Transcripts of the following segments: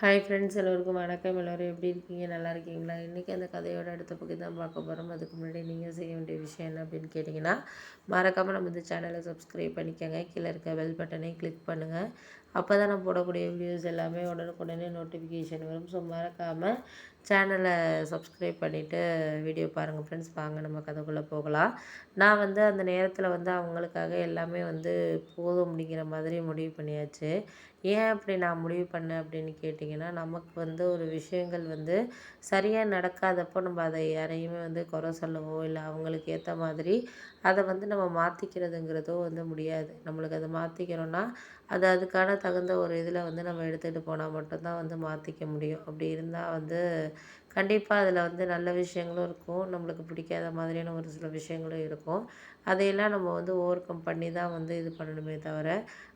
Hi friends எல்லோருக்கும் வணக்கம். எல்லோரும் எப்படி இருக்கீங்க? நல்லா இருக்கீங்களா? இன்றைக்கி அந்த கதையோட அடுத்த பக்கம் தான் பார்க்க போகிறோம் அதுக்கு முன்னாடி நீங்கள் செய்ய வேண்டிய விஷயம் என்ன அப்படின்னு கேட்டிங்கன்னா மறக்காமல் நம்ம இந்த சேனலை சப்ஸ்கிரைப் பண்ணிக்கோங்க. கீழே இருக்க பெல் பட்டனை கிளிக் பண்ணுங்கள் அப்போ தான் நான் போடக்கூடிய வீடியோஸ் எல்லாமே உடனுக்குடனே நோட்டிஃபிகேஷன் வரும். ஸோ மறக்காமல் சேனலை சப்ஸ்கிரைப் பண்ணிவிட்டு வீடியோ பாருங்கள் ஃப்ரெண்ட்ஸ் வாங்க நம்ம கதைக்குள்ளே போகலாம். நான் வந்து அந்த நேரத்தில் வந்து அவங்களுக்காக எல்லாமே வந்து போதும் அப்படிங்கிற மாதிரி முடிவு பண்ணியாச்சு. ஏன் அப்படி நான் முடிவு பண்ணேன் அப்படின்னு கேட்டிங்கன்னா நமக்கு வந்து ஒரு விஷயங்கள் வந்து சரியாக நடக்காதப்போ நம்ம அதை யாரையுமே வந்து குறை சொல்லவோ இல்லை அவங்களுக்கு ஏற்ற மாதிரி அதை வந்து நம்ம மாற்றிக்கிறதுங்கிறதோ வந்து முடியாது. நம்மளுக்கு அதை மாற்றிக்கிறோன்னா அது அதுக்கான தகுந்த ஒரு இதில் வந்து நம்ம எடுத்துகிட்டு போனால் மட்டும்தான் வந்து மாற்றிக்க முடியும். அப்படி இருந்தால் வந்து கண்டிப்பாக அதில் வந்து நல்ல விஷயங்களும் இருக்கும். நம்மளுக்கு பிடிக்காத மாதிரியான ஒரு சில விஷயங்களும் இருக்கும். அதையெல்லாம் நம்ம வந்து ஓவர் கம் பண்ணி தான் வந்து இது பண்ணணுமே தவிர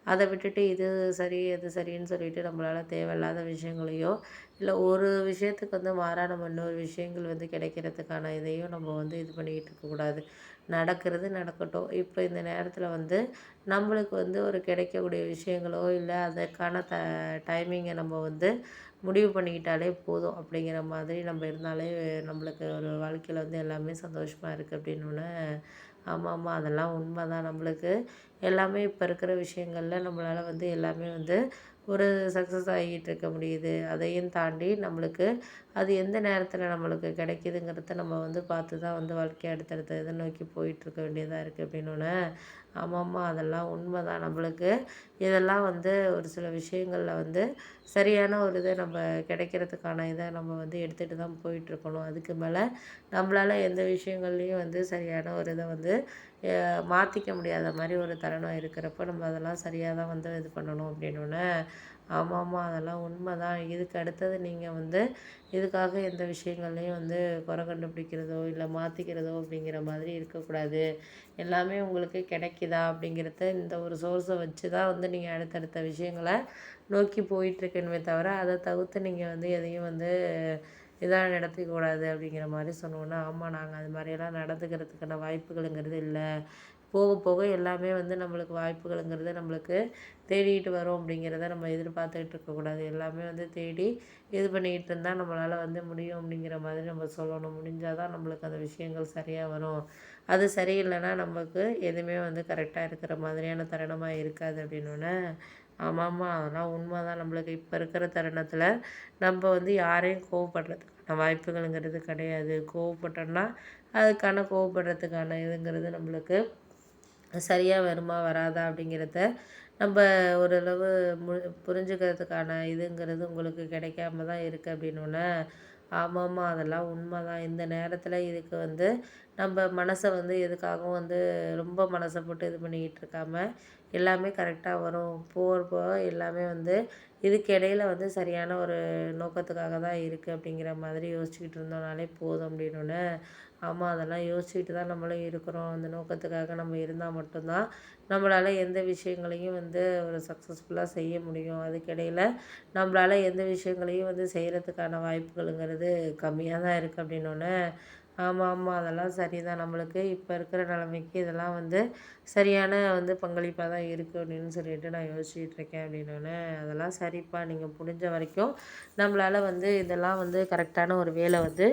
அதை விட்டுட்டு இது சரி அது சரின்னு சொல்லிட்டு நம்மளால் தேவையில்லாத விஷயங்களையோ இல்லை ஒரு விஷயத்துக்கு வந்து மாறாக நம்ம இன்னொரு விஷயங்கள் வந்து கிடைக்கிறதுக்கான இதையும் நம்ம வந்து இது பண்ணிக்கிட்டு இருக்கக்கூடாது நடக்கிறது நடக்கட்டும். இப்போ இந்த நேரத்தில் வந்து நம்மளுக்கு வந்து ஒரு கிடைக்கக்கூடிய விஷயங்களோ இல்லை அதற்கான த டைமிங்கை நம்ம வந்து முடிவு பண்ணிக்கிட்டாலே போதும் அப்படிங்கிற மாதிரி நம்ம இருந்தாலே நம்மளுக்கு ஒரு வாழ்க்கையில் வந்து எல்லாமே சந்தோஷமாக இருக்குது அப்படின்னோடனே ஆமாம் ஆமாம் அதெல்லாம் உண்மை தான் நம்மளுக்கு எல்லாமே இப்போ இருக்கிற விஷயங்களில் நம்மளால் வந்து எல்லாமே வந்து ஒரு சக்ஸஸ் ஆகிட்டு இருக்க முடியுது. அதையும் தாண்டி நம்மளுக்கு அது எந்த நேரத்தில் நம்மளுக்கு கிடைக்கிதுங்கிறத நம்ம வந்து பார்த்து தான் வந்து வாழ்க்கையை அடுத்தடுத்த இதை நோக்கி போயிட்டுருக்க வேண்டியதாக இருக்குது அப்படின்னோடனே ஆமாம்மா அதெல்லாம் உண்மை தான் நம்மளுக்கு. இதெல்லாம் வந்து ஒரு சில விஷயங்களில் வந்து சரியான ஒரு இதை நம்ம கிடைக்கிறதுக்கான இதை நம்ம வந்து எடுத்துகிட்டு தான் போயிட்டுருக்கணும். அதுக்கு மேலே நம்மளால் எந்த விஷயங்கள்லையும் வந்து சரியான ஒரு இதை வந்து மாற்றிக்க முடியாத மாதிரி ஒரு தருணம் இருக்கிறப்ப நம்ம அதெல்லாம் சரியாக தான் வந்து இது பண்ணணும் அப்படின்னோடனே ஆமாம்மா அதெல்லாம் உண்மை தான் இதுக்கு அடுத்தது நீங்கள் வந்து இதுக்காக எந்த விஷயங்கள்லையும் வந்து குறை கண்டுபிடிக்கிறதோ இல்லை மாற்றிக்கிறதோ அப்படிங்கிற மாதிரி இருக்கக்கூடாது. எல்லாமே உங்களுக்கு கிடைக்குதா அப்படிங்கிறத இந்த ஒரு சோர்ஸை வச்சு தான் வந்து நீங்கள் அடுத்தடுத்த விஷயங்களை நோக்கி போயிட்டுருக்கணுமே தவிர அதை தவிர்த்து நீங்கள் வந்து எதையும் வந்து இதாக நடத்திக்கூடாது அப்படிங்கிற மாதிரி சொன்னோன்னா ஆமாம் நாங்கள் அது மாதிரியெல்லாம் நடந்துக்கிறதுக்கான வாய்ப்புகளுங்கிறது இல்லை. போக போக எல்லாமே வந்து நம்மளுக்கு வாய்ப்புகளுங்கிறத நம்மளுக்கு தேடிகிட்டு வரும் அப்படிங்கிறத நம்ம எதிர்பார்த்துக்கிட்டு இருக்கக்கூடாது எல்லாமே வந்து தேடி இது பண்ணிக்கிட்டு இருந்தால் நம்மளால் வந்து முடியும் அப்படிங்கிற மாதிரி நம்ம சொல்லணும். முடிஞ்சால் தான் நம்மளுக்கு அந்த விஷயங்கள் சரியாக வரும். அது சரியில்லைன்னா நமக்கு எதுவுமே வந்து கரெக்டாக இருக்கிற மாதிரியான தருணமாக இருக்காது அப்படின்னோடனே ஆமாம்மா அதெல்லாம் உண்மை தான் நம்மளுக்கு இப்போ இருக்கிற தருணத்தில் நம்ம வந்து யாரையும் கோவப்படுறதுக்கான வாய்ப்புகளுங்கிறது கிடையாது. கோவப்பட்டோம்னா அதுக்கான கோவப்படுறதுக்கான இதுங்கிறது நம்மளுக்கு சரியாக வருமா வராதா அப்படிங்கிறத நம்ம ஓரளவு மு புரிஞ்சுக்கிறதுக்கான இதுங்கிறது உங்களுக்கு கிடைக்காம தான் இருக்குது அப்படின்னோடனே ஆமாம்மா அதெல்லாம் உண்மை தான் இந்த நேரத்தில் இதுக்கு வந்து நம்ம மனசை வந்து எதுக்காகவும் வந்து ரொம்ப மனசை போட்டு இது பண்ணிக்கிட்டு இருக்காமல் எல்லாமே கரெக்டாக வரும். போக போக எல்லாமே வந்து இதுக்கு இடையில வந்து சரியான ஒரு நோக்கத்துக்காக தான் இருக்குது அப்படிங்கிற மாதிரி யோசிச்சுக்கிட்டு இருந்தோம்னாலே போதும் அப்படின்னோடனே ஆமாம் அதெல்லாம் யோசிச்சுட்டு தான் நம்மளும் இருக்கிறோம். அந்த நோக்கத்துக்காக நம்ம இருந்தால் மட்டும்தான் நம்மளால் எந்த விஷயங்களையும் வந்து ஒரு சக்ஸஸ்ஃபுல்லாக செய்ய முடியும். அதுக்கிடையில் நம்மளால் எந்த விஷயங்களையும் வந்து செய்கிறதுக்கான வாய்ப்புகளுங்கிறது கம்மியாக தான் இருக்குது அப்படின்னோடனே ஆமாம் ஆமாம் அதெல்லாம் சரி தான் நம்மளுக்கு இப்போ இருக்கிற நிலமைக்கு இதெல்லாம் வந்து சரியான வந்து பங்களிப்பாக தான் இருக்குது அப்படின்னு சொல்லிட்டு நான் யோசிச்சுட்டு இருக்கேன் அப்படின்னோடனே அதெல்லாம் சரிப்பா. நீங்கள் முடிஞ்ச வரைக்கும் நம்மளால் வந்து இதெல்லாம் வந்து கரெக்டான ஒரு வேலை வந்து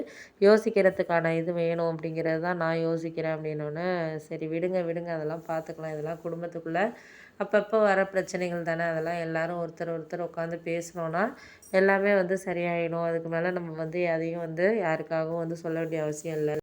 யோசிக்கிறதுக்கான இது வேணும் அப்படிங்கிறது தான் நான் யோசிக்கிறேன். அப்படின்னோடனே சரி விடுங்க விடுங்க. அதெல்லாம் பார்த்துக்கலாம் இதெல்லாம் குடும்பத்துக்குள்ளே அப்பப்போ வர பிரச்சனைகள் தானே அதெல்லாம் எல்லோரும் ஒருத்தர் ஒருத்தர் உட்காந்து பேசினோன்னா எல்லாமே வந்து சரியாயிடும். அதுக்கு மேலே நம்ம வந்து எதையும் வந்து யாருக்காகவும் வந்து சொல்ல வேண்டிய அவசியம் இல்லை.